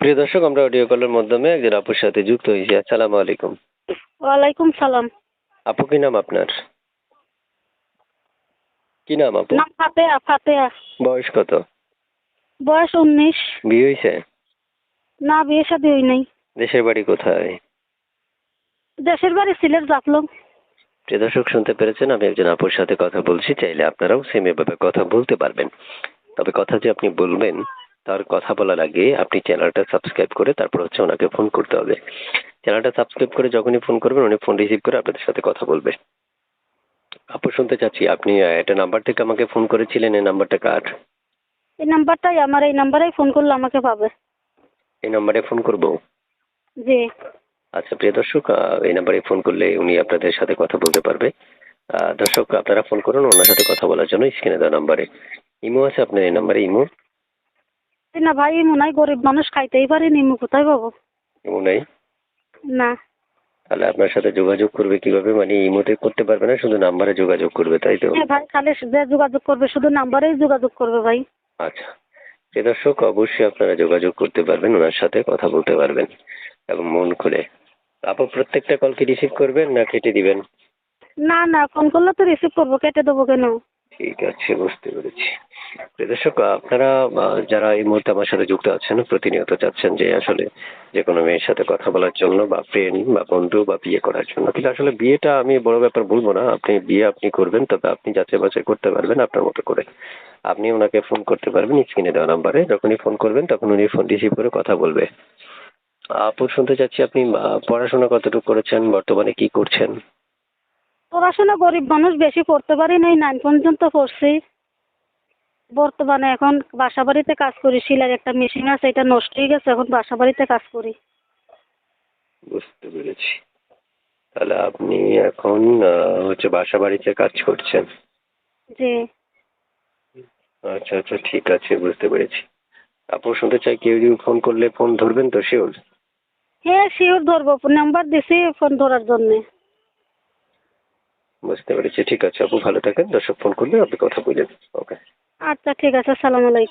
প্রিয় দর্শক আমরা অডিও কলের মাধ্যমে একজন আপুর সাথে যুক্ত হয়েছি। আসসালামু আলাইকুম। ওয়ালাইকুম সালাম। আপু কি নাম আপনার? কি নাম আপু? নাম ফাতেহা ফাতেহা। বয়স কত? বয়স উনিশ। বিয়ে হয়েছে? না বিয়ে শাদী হই নাই। দেশের বাড়ি কোথায়? দেশের বাড়ি সিলেট জাফলং। প্রিয় দর্শক শুনতে পেরেছেন আমি একজন আপুর সাথে কথা বলছি। চাইলে আপনারাও সেম এভাবে কথা বলতে পারবেন। তবে কথা যে আপনি বলবেন তার কথা বলার আগে আপনি চ্যানেলটা সাবস্ক্রাইব করে তারপর হচ্ছে ওনাকে ফোন করতে হবে। চ্যানেলটা সাবস্ক্রাইব করে যখনই ফোন করবেন উনি ফোন রিসিভ করে আপনাদের সাথে কথা বলবে। আপু শুনতে চাচ্ছি আপনি একটা নাম্বার থেকে আমাকে ফোন করেছিলেন এই নাম্বারটা কার? এই নাম্বারটাই আমার এই নাম্বারেই ফোন করলে আমাকে পাবে। এই নাম্বারে ফোন করব? জি। আচ্ছা প্রিয় দর্শক এই নাম্বারে ফোন করলে উনি আপনাদের সাথে কথা বলতে পারবে। দর্শক আপনারা ফোন করুন ওনার সাথে কথা বলার জন্য স্ক্রিনে দেওয়া নাম্বারে ইমো আছে আপনার এই নাম্বারে ইমো। না ভাই মনে হয় গরিব মানুষ খাইতেই পারি নিমু কোথায় পাবো? ইমো নেই? না। তাহলে আপনার সাথে যোগাযোগ করবে কীভাবে? মানে ইমোতে করতে পারবে না শুধু নাম্বারে যোগাযোগ করবে তাই তো? হ্যাঁ ভাই যে যোগাযোগ করবে শুধু নাম্বারেই যোগাযোগ করবে ভাই। আচ্ছা। প্রিয় দর্শক অবশ্যই আপনারা যোগাযোগ করতে পারবেন ওনার সাথে কথা বলতে পারবেন এবং মন খুলে। আপু প্রত্যেকটা কল কি রিসিভ করবেন না কেটে দিবেন? না না ফোন করলে তো রিসিভ করব কেটে দেবো কেন? ঠিক আছে বুঝতে পেরেছি। দর্শক, আপনারা যারা এই মুহূর্তে আমার সাথে যুক্ত আছেন, প্রতিনিয়ত চাচ্ছেন যে আসলে যে কোনো মেয়ের সাথে কথা বলার জন্য বা ফ্রেন্ড বা বন্ধু বা বিয়ে করার জন্য। কিন্তু আসলে বিয়েটা আমি বড় ব্যাপার বলব না। আপনি বিয়ে আপনি করবেন, তবে আপনি যাচাই বাছাই করতে পারবেন আপনার মতো করে। আপনি ওনাকে ফোন করতে পারবেন স্ক্রিনে দেওয়া নাম্বারে যখনই ফোন করবেন, তখন উনি ফোন রিসিভ করে কথা বলবে। আপু, শুনতে চাচ্ছি আপনি পড়াশোনা কতটুকু করেছেন? বর্তমানে কি করছেন? পড়াশোনা গরিব মানুষ, বেশি পড়তে পারি নাই নাইন পর্যন্ত পড়ছি। বর্তমানে এখন বাসা বাড়িতে কাজ করি শিলার একটা মেশিন আছে এটা নষ্ট হয়ে গেছে এখন বাসা বাড়িতে কাজ করি। বুঝতে পেরেছি। তাহলে আপনি এখন হচ্ছে বাসা বাড়িতে কাজ করছেন? জি। আচ্ছা আচ্ছা ঠিক আছে বুঝতে পেরেছি। আপু শুনতে চাই কেউ যদি ফোন করলে ফোন ধরবেন তো শিওর? হ্যাঁ শিওর ধরবো নাম্বার দিছি ফোন ধরার জন্যে। বুঝতে পেরেছি ঠিক আছে আপু ভালো থাকেন দর্শক ফোন করলে আপনি কথা বললেন ওকে। আচ্ছা ঠিক আছে সালাম আলাইকুম।